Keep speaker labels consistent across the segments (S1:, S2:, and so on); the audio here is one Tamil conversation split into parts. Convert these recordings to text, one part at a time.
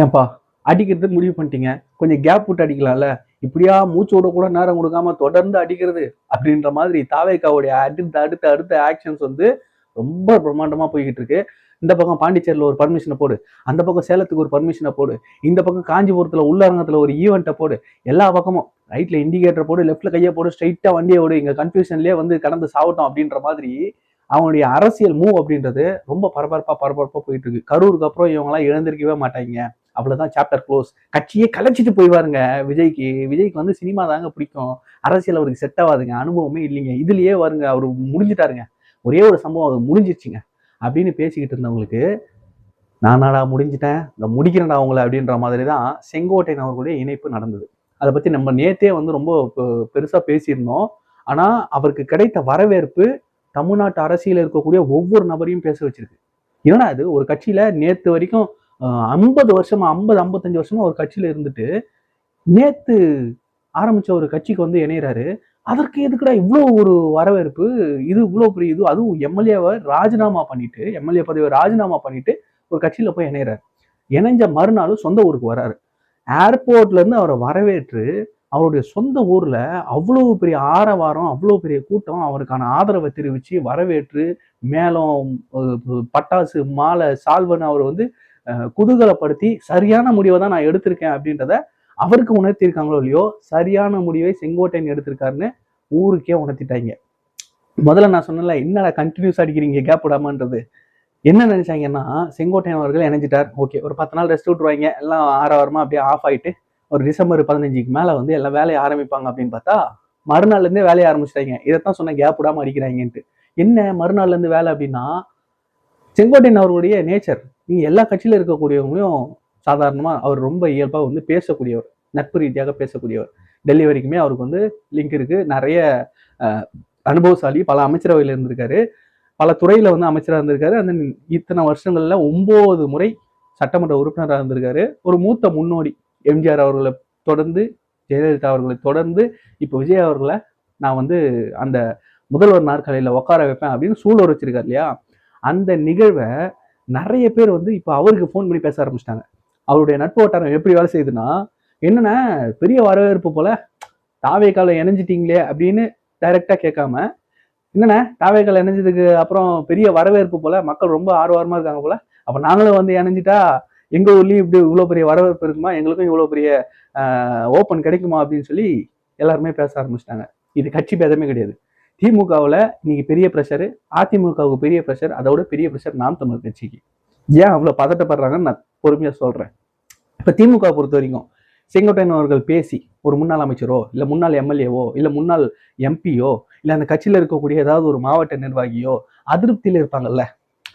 S1: ஏன்பா அடிக்கிறது முடிவு பண்ணிட்டீங்க. கொஞ்சம் கேப் விட்டு அடிக்கலாம்ல. இப்படியா மூச்சு கூட நேரம் கொடுக்காம தொடர்ந்து அடிக்கிறது அப்படின்ற மாதிரி தாவேக்காவுடைய அடுத்த அடுத்த அடுத்த ஆக்ஷன்ஸ் வந்து ரொம்ப பிரம்மாண்டமா போய்கிட்டு இருக்கு. இந்த பக்கம் பாண்டிச்சேரியில் ஒரு பர்மிஷனை போடு. அந்த பக்கம் சேலத்துக்கு ஒரு பர்மிஷனை போடு. இந்த பக்கம் காஞ்சிபுரத்தில் உள்ளரங்கத்தில் ஒரு ஈவெண்ட்டை போடு. எல்லா பக்கமும் ரைட்டில் இண்டிகேட்டர் போடு லெஃப்ட்டில் கையை போடு ஸ்ட்ரைட்டாக வண்டியை ஓடு. இங்கே கன்ஃபியூஷன்லேயே வந்து கடந்து சாவட்டும் அப்படின்ற மாதிரி அவனுடைய அரசியல் மூவ் அப்படின்றது ரொம்ப பரபரப்பாக பரபரப்பாக போயிட்டு இருக்கு. கரூருக்கு அப்புறம் இவங்கெல்லாம் எழுந்திருக்கவே மாட்டாங்க. அவ்வளவுதான் சாப்டர் க்ளோஸ் கட்சியே கலைச்சிட்டு போய்வாருங்க விஜய்க்கு விஜய்க்கு வந்து சினிமா தாங்க பிடிக்கும். அரசியல் அவருக்கு செட் ஆகாதுங்க. அனுபவமே இல்லைங்க. இதுலயே வருங்க. அவர் முடிஞ்சிட்டாருங்க. ஒரே ஒரு சம்பவம் அது முடிஞ்சிருச்சுங்க. அப்படின்னு பேசிக்கிட்டு இருந்தவங்களுக்கு நானாடா முடிஞ்சிட்டேன். இந்த முடிக்கிறேன்டா அவங்கள அப்படின்ற மாதிரி தான் செங்கோட்டையன் அவர்களுடைய இணைப்பு நடந்தது. அதை பத்தி நம்ம நேத்தே வந்து ரொம்ப பெ- பெருசா பேசியிருந்தோம். ஆனா அவருக்கு கிடைத்த வரவேற்பு தமிழ்நாட்டு அரசியலில் இருக்கக்கூடிய ஒவ்வொரு நபரையும் பேச வச்சிருக்கு. ஏன்னா அது ஒரு கட்சியில நேத்து வரைக்கும் ஐம்பது வருஷமா ஐம்பது ஐம்பத்தஞ்சு வருஷமா ஒரு கட்சியில இருந்துட்டு நேத்து ஆரம்பிச்ச ஒரு கட்சிக்கு வந்து இணையிறாரு. அதற்கு எதுக்குடா இவ்வளோ ஒரு வரவேற்பு? இது இவ்வளோ பெரிய இது. அதுவும் எம்எல்ஏவை ராஜினாமா பண்ணிட்டு எம்எல்ஏ பதவியை ராஜினாமா பண்ணிட்டு ஒரு கட்சியில போய் இணையிறாரு. இணைஞ்ச மறுநாளும் சொந்த ஊருக்கு வராரு. ஏர்போர்ட்ல இருந்து அவரை வரவேற்று அவருடைய சொந்த ஊர்ல அவ்வளவு பெரிய ஆரவாரம் அவ்வளவு பெரிய கூட்டம் அவருக்கான ஆதரவை தெரிவிச்சு வரவேற்று மேலும் பட்டாசு மாலை சால்வன் அவர் வந்து குதூகலப்படுத்தி சரியான முடிவை தான் நான் எடுத்திருக்கேன் அப்படின்றத அவருக்கு உணர்த்தியிருக்காங்களோ இல்லையோ சரியான முடிவை செங்கோட்டையன் எடுத்திருக்காருன்னு ஊருக்கே உணர்த்திட்டாங்க. முதல்ல நான் சொன்னல என்னடா கண்டினியூஸ் அடிக்கிறீங்க கேப் விடாமன்றது. என்ன நினைச்சாங்கன்னா செங்கோட்டையன் அவர்கள் இணைஞ்சிட்டார். ஓகே ஒரு பத்து நாள் ரெஸ்ட் விட்டுருவாங்க. எல்லாம் ஆறாவரமா அப்படியே ஆஃப் ஆயிட்டு ஒரு டிசம்பர் பதினஞ்சுக்கு மேல வந்து எல்லாம் வேலையை ஆரம்பிப்பாங்க அப்படின்னு பார்த்தா மறுநாள்ல இருந்தே வேலையை ஆரம்பிச்சிட்டாங்க. இதைத்தான் சொன்ன கேப் விடாம அடிக்கிறாங்கன்ட்டு. என்ன மறுநாள்ல இருந்து வேலை அப்படின்னா செங்கோட்டையன் அவர்களுடைய நேச்சர் நீங்கள் எல்லா கட்சியில இருக்கக்கூடியவங்களையும் சாதாரணமாக அவர் ரொம்ப இயல்பாக வந்து பேசக்கூடியவர் நட்பு ரீதியாக பேசக்கூடியவர். டெல்லி வரைக்குமே அவருக்கு வந்து லிங்க் இருக்குது நிறைய அனுபவசாலி பல அமைச்சரவையில் இருந்திருக்காரு. பல துறையில் வந்து அமைச்சராக இருந்திருக்காரு. அந்த இத்தனை வருஷங்களில் ஒம்பது முறை சட்டமன்ற உறுப்பினராக இருந்திருக்காரு. ஒரு மூத்த முன்னோடி எம்ஜிஆர் அவர்களை தொடர்ந்து ஜெயலலிதா அவர்களை தொடர்ந்து இப்போ விஜய் அவர்களை நான் வந்து அந்த முதல்வர் நாற்காலியில் உட்கார வைப்பேன் அப்படின்னு சூழல் வச்சிருக்காரு இல்லையா? அந்த நிகழ்வை நிறைய பேர் வந்து இப்போ அவருக்கு ஃபோன் பண்ணி பேச ஆரம்பிச்சிட்டாங்க. அவருடைய நட்பு வட்டாரம் எப்படி வேலை செய்யுதுன்னா என்னென்ன பெரிய வரவேற்பு போல தாவேக்கால இணைஞ்சிட்டீங்களே அப்படின்னு டைரெக்டாக கேட்காம என்னண்ணே தாவேக்கால இணைஞ்சதுக்கு அப்புறம் பெரிய வரவேற்பு போல மக்கள் ரொம்ப ஆர்வமாக இருக்காங்க போல அப்போ நாங்களும் வந்து இணைஞ்சிட்டா எங்கள் ஊர்லேயும் இப்படி இவ்வளோ பெரிய வரவேற்பு இருக்குமா எங்களுக்கும் இவ்வளோ பெரிய ஓப்பன் கிடைக்குமா அப்படின்னு சொல்லி எல்லாருமே பேச ஆரம்பிச்சிட்டாங்க. இது கட்சி பேதமே கிடையாது. திமுகவில் இன்னைக்கு பெரிய ப்ரெஷரு அதிமுகவுக்கு பெரிய ப்ரெஷர் அதோட பெரிய ப்ரெஷர் நாம் தமிழ் கட்சிக்கு. ஏன் அவ்வளோ பதட்டப்படுறாங்கன்னு நான் பொறுமையாக சொல்கிறேன் இப்போ திமுக பொறுத்த வரைக்கும் செங்கோட்டையன் அவர்கள் பேசி ஒரு முன்னாள் அமைச்சரோ இல்லை முன்னாள் எம்எல்ஏவோ இல்லை முன்னாள் எம்பியோ இல்லை அந்த கட்சியில் இருக்கக்கூடிய ஏதாவது ஒரு மாவட்ட நிர்வாகியோ அதிருப்தியில் இருப்பாங்கல்ல?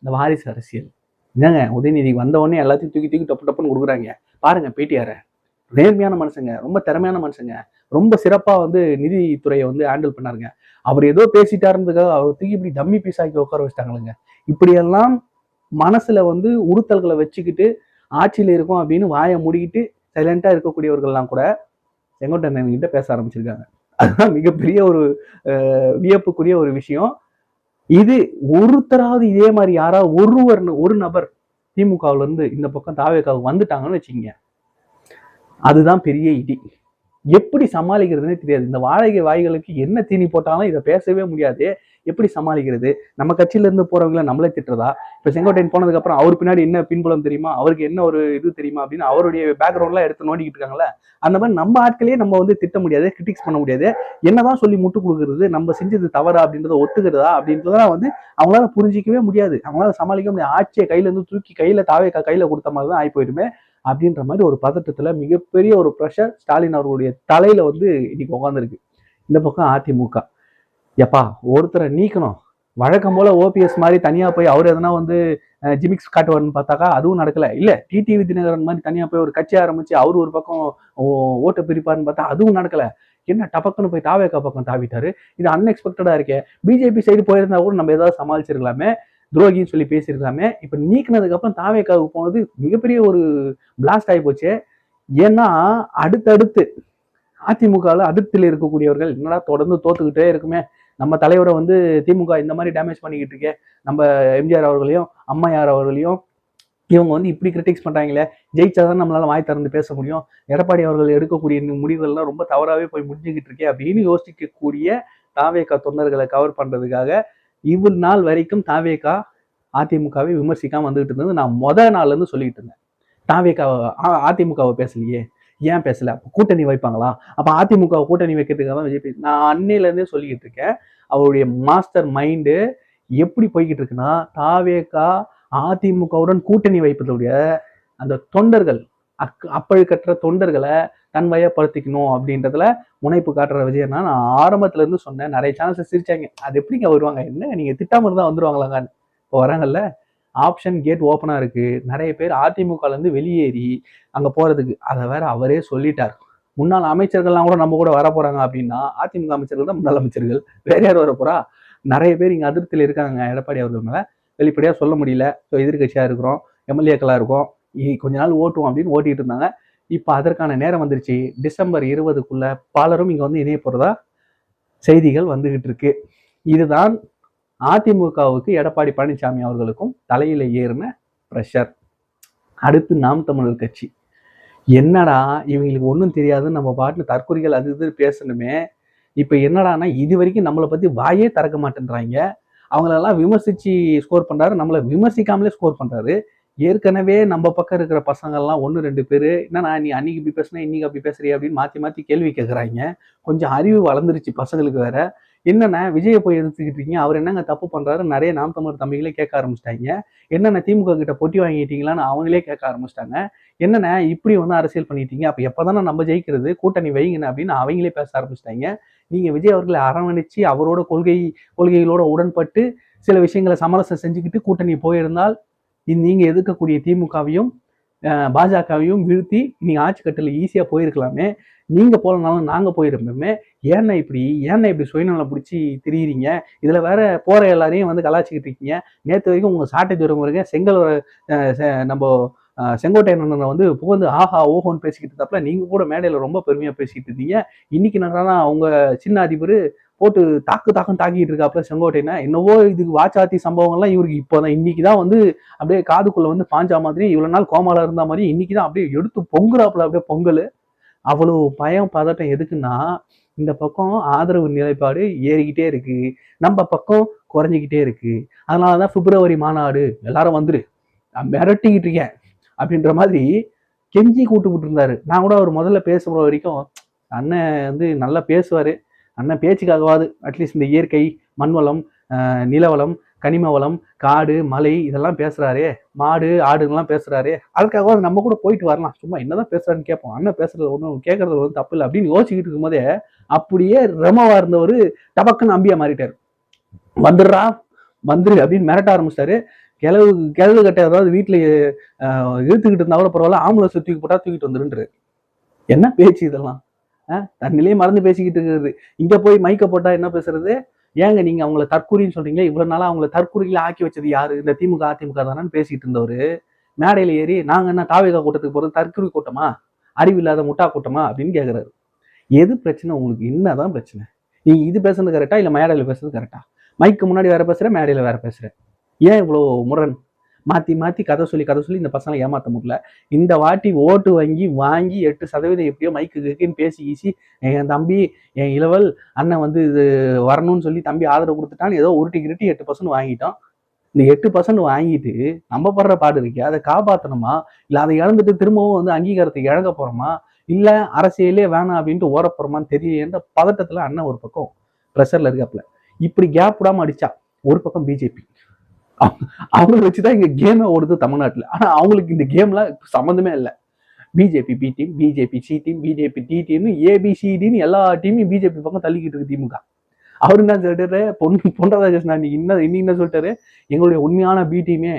S1: இந்த வாரிசு அரசியல். என்னங்க உதயநிதி வந்தவொடனே எல்லாத்தையும் தூக்கி தூக்கி டப்பு டப்புன்னு கொடுக்குறாங்க. பாருங்க பேட்டியார. நேர்மையான மனுஷங்க ரொம்ப திறமையான மனுஷங்க. ரொம்ப சிறப்பாக வந்து நிதித்துறையை வந்து ஹேண்டில் பண்ணாருங்க. அவர் ஏதோ பேசிட்டாருன்றதுக்காக அவர் தூக்கி இப்படி டம்மி பீஸ் ஆக்கி உட்கார வச்சிட்டாங்களுங்க. இப்படியெல்லாம் மனசுல வந்து உறுத்தல்களை வச்சுக்கிட்டு ஆட்சியில் இருக்கும் அப்படின்னு வாயை மூடிக்கிட்டு சைலண்டாக இருக்கக்கூடியவர்கள்லாம் கூட செங்கோட்டையன் கிட்ட பேச ஆரம்பிச்சிருக்காங்க. அதுதான் மிகப்பெரிய ஒரு வியப்புக்குரிய ஒரு விஷயம். இது ஒருத்தராவது இதே மாதிரி யாராவது ஒருவர் ஒரு நபர் திமுகவுல இருந்து இந்த பக்கம் தாவேக்காவுக்கு வந்துட்டாங்கன்னு வச்சுக்கோங்க. அதுதான் பெரிய இடி. எப்படி சமாளிக்கிறதுனே தெரியாது. இந்த வாடகை வாய்களுக்கு என்ன தீனி போட்டாலும் இதை பேசவே முடியாது. எப்படி சமாளிக்கிறது? நம்ம கட்சியில இருந்து போறவங்கள நம்மளே திட்டுறதா? இப்ப செங்கோட்டையன் போனதுக்கு அப்புறம் அவர் பின்னாடி என்ன பின்புலம் தெரியுமா? அவருக்கு என்ன ஒரு இது தெரியுமா அப்படின்னு அவருடைய பேக்ரவுண்ட்லாம் எடுத்து நோண்டிக்கிட்டு இருக்காங்களே அந்த மாதிரி நம்ம ஆட்களையே நம்ம வந்து திட்ட முடியாது கிரிட்டிக்ஸ் பண்ண முடியாது. என்னதான் சொல்லி முட்டு கொடுக்கறது? நம்ம செஞ்சது தவறா அப்படின்றத ஒத்துக்கிறதா? அப்படின்றதெல்லாம் வந்து அவங்களால புரிஞ்சிக்கவே முடியாது. அவங்களால சமாளிக்க முடியாது. ஆட்சியை கையில இருந்து தூக்கி கையில தாவே கையில கொடுத்த மாதிரி தான் ஆகி போயிடுமே அப்படின்ற மாதிரி ஒரு பதட்டத்தில் மிகப்பெரிய ஒரு ப்ரெஷர் ஸ்டாலின் அவர்களுடைய தலையில் வந்து இன்னைக்கு உட்காந்துருக்கு இந்த பக்கம் அதிமுக. எப்பா ஒருத்தரை நீக்கணும். வழக்கம் போல் ஓபிஎஸ் மாதிரி தனியாக போய் அவர் எதனா வந்து ஜிமிக்ஸ் காட்டுவார்னு பார்த்தாக்கா அதுவும் நடக்கலை. இல்லை டிடிவி தினகரன் மாதிரி தனியாக போய் ஒரு கட்சி ஆரம்பித்து அவர் ஒரு பக்கம் ஓ- ஓட்டை பிரிப்பார்னு பார்த்தா அதுவும் நடக்கலை. என்ன டபக்குன்னு போய் தாவேக்கா பக்கம் தாவிட்டாரு. இது அன்எக்ஸ்பெக்டடாக இருக்கே. பிஜேபி சைடு போயிருந்தா கூட நம்ம ஏதாவது சமாளிச்சிருக்கலாமே. துரோகின்னு சொல்லி பேசியிருக்காமே இப்போ நீக்கினதுக்கு அப்புறம் தாவேக்காவுக்கு போனது மிகப்பெரிய ஒரு பிளாஸ்ட் ஆகி போச்சு. ஏன்னா அடுத்தடுத்து அதிமுகவில் அதிருப்தியில் இருக்கக்கூடியவர்கள் என்னடா தொடர்ந்து தோத்துக்கிட்டே இருக்குமே. நம்ம தலைவரை வந்து திமுக இந்த மாதிரி டேமேஜ் பண்ணிக்கிட்டு இருக்கே. நம்ம எம்ஜிஆர் அவர்களையும் அம்மையார் அவர்களையும் இவங்க வந்து இப்படி கிரிட்டிக்ஸ் பண்றாங்களே. ஜெயிச்சாதான் நம்மளால வாய் திறந்து பேச முடியும். எடப்பாடி அவர்கள் எடுக்கக்கூடிய முடிவுகள்லாம் ரொம்ப தவறாகவே போய் முடிஞ்சுக்கிட்டு இருக்கே அப்படின்னு யோசிக்கக்கூடிய தாவேக்கா தொண்டர்களை கவர் பண்ணுறதுக்காக இவ்வளவு நாள் வரைக்கும் தாவேகா அதிமுகவை விமர்சிக்காம வந்துகிட்டு இருந்தது நான் முதல் நாள்ல இருந்து சொல்லிட்டு இருந்தேன். தாவேகாவை ஆ- அதிமுகவை பேசலையே. ஏன் பேசல? அப்போ கூட்டணி வைப்பாங்களா? அப்ப அதிமுக கூட்டணி வைக்கிறதுக்காக தான் விஜய் நான் அன்னையில இருந்தே சொல்லிக்கிட்டு இருக்கேன். அவருடைய மாஸ்டர் மைண்டு எப்படி போய்கிட்டு இருக்குன்னா தாவேகா அதிமுகவுடன் கூட்டணி வைப்பதுடைய அந்த தொண்டர்கள் அக் அப்பழுக்கற்ற தொண்டர்களை தன்மையப்படுத்திக்கணும் அப்படின்றதுல முனைப்பு காட்டுற விஜயன்னா நான் ஆரம்பத்துல இருந்து சொன்னேன். நிறைய சேனல்ஸ் சிரிச்சாங்க. அது எப்படிங்க வருவாங்க? என்ன? நீங்க திட்டாம இருந்தா வந்துருவாங்களாங்கன்னு இப்போ வராங்கல்ல? ஆப்ஷன் கேட் ஓப்பனா இருக்கு. நிறைய பேர் அதிமுகலேருந்து வெளியேறி அங்க போறதுக்கு. அதை வேற அவரே சொல்லிட்டார். முன்னாள் அமைச்சர்கள்லாம் கூட நம்ம கூட வர போறாங்க அப்படின்னா அதிமுக அமைச்சர்கள் தான் முன்னாள் அமைச்சர்கள். வேற யார் வர போறா? நிறைய பேர் இங்க அதிருப்தியில் இருக்காங்க. எடப்பாடி அவர்கள் மேல. வெளிப்படையா சொல்ல முடியல. ஸோ எதிர்கட்சியா இருக்கிறோம். எம்எல்ஏக்களா இருக்கோம். கொஞ்ச நாள் ஓட்டுவோம் அப்படின்னு ஓட்டிட்டு இருந்தாங்க. இப்போ அதற்கான நேரம் வந்துருச்சு. டிசம்பர் இருபதுக்குள்ள பலரும் இங்கே வந்து இணைய போகிறதா செய்திகள் வந்துகிட்டு இருக்கு. இதுதான் அதிமுகவுக்கு எடப்பாடி பழனிசாமி அவர்களுக்கும் தலையில ஏறின ப்ரெஷர் அடுத்து நாம் தமிழர் கட்சி. என்னடா இவங்களுக்கு ஒன்றும் தெரியாதுன்னு நம்ம பாட்டு தற்கொலைகள் அது இது பேசணுமே. இப்போ என்னடான்னா இது வரைக்கும் நம்மளை பற்றி வாயே திறக்க மாட்டேன்றாங்க. அவங்களெல்லாம் விமர்சித்து ஸ்கோர் பண்ணுறாரு நம்மளை விமர்சிக்காமலே ஸ்கோர் பண்ணுறாரு ஏற்கனவே நம்ம பக்கம் இருக்கிற பசங்கள்லாம் ஒன்று ரெண்டு பேர் என்னண்ணா நீ அன்னைக்கு இப்படி பேசுனா இன்னைக்கு அப்படி பேசுறிய? அப்படின்னு மாற்றி மாற்றி கேள்வி கேட்குறாங்க கொஞ்சம் அறிவு வளர்ந்துருச்சு பசங்களுக்கு வேற. என்னென்ன விஜயை போய் எதிர்த்துக்கிட்டு இருக்கீங்க? அவர் என்னங்க தப்பு பண்ணுறாரு நிறைய நாம் தமிழ் தம்பிகளே கேட்க ஆரம்பிச்சிட்டாங்க. என்னென்ன திமுக கிட்ட பொட்டி வாங்கிட்டீங்களான்னு அவங்களே கேட்க ஆரம்பிச்சிட்டாங்க. என்னென்ன இப்படி வந்து அரசியல் பண்ணிட்டீங்க? அப்போ எப்போ தானே நம்ம ஜெயிக்கிறது? கூட்டணி வைங்கன்னு அப்படின்னு அவங்களே பேச ஆரம்பிச்சிட்டாங்க. நீங்கள் விஜய் அவர்களை அரவணைச்சு அவரோட கொள்கை கொள்கைகளோட உடன்பட்டு சில விஷயங்களை சமரசம் செஞ்சுக்கிட்டு கூட்டணி போயிருந்தால் நீங்கள் எதிர்க்கக்கூடிய திமுகவையும் பாஜகவையும் வீழ்த்தி நீங்கள் ஆட்சி கட்டில் ஈஸியாக போயிருக்கலாமே. நீங்கள் போகலனாலும் நாங்கள் போயிருப்போமே. ஏன்னா இப்படி ஏன்னா இப்படி சுயநலம் பிடிச்சி திரியிறீங்க. இதில் வேற போகிற எல்லாரையும் வந்து கலாச்சிக்கிட்டு இருக்கீங்க. நேற்று வரைக்கும் உங்கள் சாட்டை தூரம் இருக்க செங்கல் நம்ம செங்கோட்டையன் வந்து புகழ்ந்து ஆஹா ஓஹோன்னு பேசிக்கிட்டு இருந்தப்பல நீங்கள் கூட மேடையில் ரொம்ப பெருமையாக பேசிக்கிட்டு இருந்தீங்க. இன்னைக்கு என்னன்னா அவங்க சின்ன அதிபர் போட்டு தாக்கு தாக்கம் தாக்கிட்டு இருக்காப்புல செங்கோட்டையனை. என்னவோ இதுக்கு வாச்சாத்தி சம்பவங்கள்லாம் இவருக்கு இப்போதான் இன்னைக்கு தான் வந்து அப்படியே காதுக்குள்ள வந்து பாஞ்சா மாதிரி இவ்வளவு நாள் கோமால இருந்த மாதிரி இன்னைக்கு தான் அப்படியே எடுத்து பொங்குறாப்புல அப்படியே பொங்கல். அவ்வளவு பயம் பதட்டம் எதுக்குன்னா இந்த பக்கம் ஆதரவு நிலைப்பாடு ஏறிக்கிட்டே இருக்கு. நம்ம பக்கம் குறைஞ்சிக்கிட்டே இருக்கு. அதனாலதான் பிப்ரவரி மாநாடு எல்லாரும் வந்துரு. நான் மிரட்டிக்கிட்டு இருக்கேன். அப்படின்ற மாதிரி கெஞ்சி கூட்டுக்கிட்டு இருந்தாரு நான் கூட அவர் முதல்ல பேசுற வரைக்கும் அண்ணன் வந்து நல்லா பேசுவாரு. அண்ணன் பேச்சுக்காகவாது அட்லீஸ்ட் இந்த இயற்கை மண்வளம் நிலவளம் கனிம வளம் காடு மலை இதெல்லாம் பேசுறாரே மாடு ஆடுங்கெல்லாம் பேசுறாரே அதுக்காகவாது நம்ம கூட போயிட்டு வரலாம். சும்மா என்னதான் பேசுறான்னு கேட்போம். அண்ணன் பேசுறது ஒன்றும் கேட்கறது ஒன்றும் தப்பு இல்லை. அப்படின்னு யோசிச்சுக்கிட்டு இருக்கும்போதே அப்படியே ரமவா இருந்தவர் டபக்குன்னு அம்பியா மாறிட்டாரு. வந்துடுறா வந்துரு அப்படின்னு மிரட்ட ஆரம்பிச்சிட்டாரு. கிழவு கிழவு கட்ட அதாவது வீட்டில் இழுத்துக்கிட்டு இருந்தா கூட பரவாயில்ல ஆம்புலன்ஸ் தூக்கி போட்டா தூக்கிட்டு வந்துருன்றாரு. என்ன பேச்சு இதெல்லாம்? தன்னிலே மறந்து பேசிக்கிட்டு இருக்கிறது. இங்க போய் மைக்க போட்டா என்ன பேசுறது? ஏங்க நீங்க அவங்கள தற்கூரின்னு சொல்றீங்களே இவ்வளவு நாளா அவங்கள தற்கூரியில ஆக்கி வச்சது யாரு? இந்த திமுக அதிமுக தானேன்னு பேசிட்டு இருந்தவரு. மேடையில ஏறி நாங்க என்ன தாவேகா கூட்டத்துக்கு போறது? தற்கூரி கூட்டமா? அறிவில்லாத முட்டா கூட்டமா? அப்படின்னு கேட்குறாரு எது பிரச்சனை? உங்களுக்கு என்னதான் பிரச்சனை? நீ இது பேசுறது கரெக்டா இல்லை மேடையில் பேசுறது கரெக்டா மைக்கு முன்னாடி வேற பேசுற மேடையில வேற பேசுற ஏன் இவ்வளோ முரண்? மாத்தி மாத்தி கதை சொல்லி கதை சொல்லி இந்த பசங்களை ஏமாத்த முடியல. இந்த வாட்டி ஓட்டு வாங்கி வாங்கி எட்டு சதவீதம் எப்படியோ மைக்கு இருக்குன்னு பேசி ஈசி என் தம்பி என் இளவல் அண்ணன் வந்து இது வரணும்னு சொல்லி தம்பி ஆதரவு கொடுத்துட்டான்னு ஏதோ உருட்டி கிருட்டி எட்டு பர்சன்ட் வாங்கிட்டோம். இந்த எட்டு பர்சன்ட் வாங்கிட்டு நம்ம படுற பாடு இருக்கே அதை காப்பாற்றணுமா இல்லை அதை இழந்துட்டு திரும்பவும் வந்து அங்கீகாரத்தை இழக்க போறோமா? இல்லை அரசியலே வேணாம் அப்படின்ட்டு ஓட போறோமான்னு பதட்டத்தில் அண்ணன் ஒரு பக்கம் ப்ரெஷரில் இருக்காப்புல. இப்படி கேப் விடாமல் அடிச்சா ஒரு பக்கம் பிஜேபி அவங்கள வச்சுதான் இங்க கேமே ஓடுது தமிழ்நாட்டுல. ஆனா அவங்களுக்கு இந்த கேம்லாம் சம்மந்தமே இல்லை. BJP B team BJP C team BJP D team ஏபிசிடின்னு எல்லா டீமையும் பிஜேபி பக்கம் தள்ளிக்கிட்டு இருக்கு திமுக அவரு என்ன சொல்லிட்டாரு? பொன் பொன் ராதாகிருஷ்ணன் நீ என்ன இன்னைக்கு என்ன சொல்லிட்டாரு? எங்களுடைய உண்மையான பி டீமே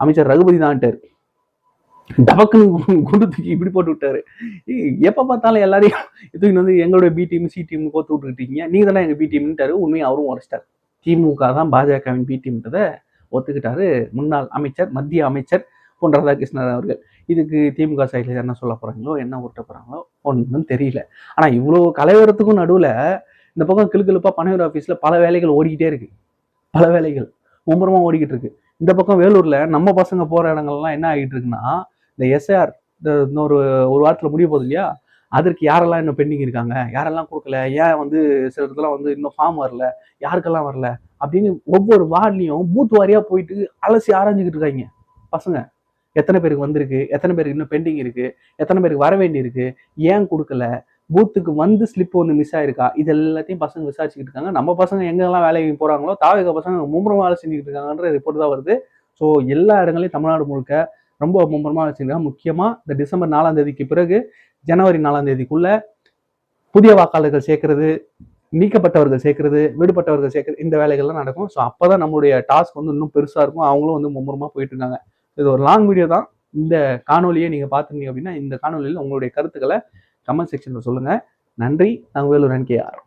S1: அமைச்சர் ரகுபதி தான்ட்டாரு டபக்குன்னு குண்டு தூக்கி இப்படி போட்டு விட்டாரு. எப்போ எப்ப பார்த்தாலும் எல்லாரையும் தூக்கி வந்து எங்களுடைய பி டீம் சி டீம் கோத்து விட்டுருக்கீங்க நீங்க தானே எங்க பி டீம்ட்டாரு உண்மையை அவரும் உரைச்சிட்டாரு. திமுக தான் பாஜகவின் பி டீம்ன்றதை ஒத்துக்கிட்டாரு முன்னாள் அமைச்சர் மத்திய அமைச்சர் பொன் ராதாகிருஷ்ணன் அவர்கள். இதுக்கு திமுக சைடில் என்ன சொல்ல போகிறாங்களோ என்ன உருட்ட போகிறாங்களோ ஒன்றும் தெரியல. ஆனால் இவ்வளோ கலைவரத்துக்கும் நடுவில் இந்த பக்கம் கிளுக்கிழப்பாக பனையூர் ஆஃபீஸில் பல வேலைகள் ஓடிக்கிட்டே இருக்கு. பல வேலைகள் மும்முரமாக ஓடிக்கிட்டு இருக்கு. இந்த பக்கம் வேலூரில் நம்ம பசங்க போகிற இடங்கள்லாம் என்ன ஆகிட்டு இருக்குன்னா இந்த எஸ்ஆர் இந்த இன்னொரு ஒரு வாரத்தில் முடிய போகுது இல்லையா? அதற்கு யாரெல்லாம் இன்னும் பெண்டிங் இருக்காங்க? யாரெல்லாம் கொடுக்கல? ஏன் வந்து சில இடத்துல வந்து இன்னும் ஃபார்ம் வரல? யாருக்கெல்லாம் வரல? அப்படின்னு ஒவ்வொரு வார்ட்லையும் பூத் வாரியாக போயிட்டு அலசி ஆராய்ஞ்சிக்கிட்டு இருக்காங்க. பசங்க எத்தனை பேருக்கு வந்திருக்கு? எத்தனை பேருக்கு இன்னும் பெண்டிங் இருக்குது எத்தனை பேருக்கு வர வேண்டியிருக்கு? ஏன் கொடுக்கல? பூத்துக்கு வந்து ஸ்லிப் வந்து மிஸ் ஆயிருக்கா? இது எல்லாத்தையும் பசங்க விசாரிச்சுக்கிட்டு இருக்காங்க. நம்ம பசங்க எங்கெல்லாம் வேலைக்கு போகிறாங்களோ தாவக பசங்க மும்முரமாக வேலை செஞ்சுக்கிட்டு இருக்காங்கன்ற ரிப்போர்ட் தான் வருது. ஸோ எல்லா இடங்களையும் தமிழ்நாடு முழுக்க ரொம்ப மும்முரமாக வச்சுருக்காங்க முக்கியமாக இந்த டிசம்பர் நாலாம் தேதிக்கு பிறகு ஜனவரி நாலாம் தேதிக்குள்ள புதிய வாக்காளர்கள் சேர்க்கறது நீக்கப்பட்டவர்கள் சேர்க்கறது விடுபட்டவர்கள் சேர்க்கறது இந்த வேலைகள்லாம் நடக்கும். ஸோ அப்போ தான் நம்மளுடைய டாஸ்க் வந்து இன்னும் பெருசாக இருக்கும். அவங்களும் வந்து மும்முரமாக போயிட்டு இருக்காங்க. இது ஒரு லாங் வீடியோ தான். இந்த காணொலியை நீங்கள் பார்த்துருந்தீங்க அப்படின்னா இந்த காணொலியில் உங்களுடைய கருத்துக்களை கமெண்ட் செக்ஷனில் சொல்லுங்கள் நன்றி. நாங்கள் வேலூர் என்கேஆர்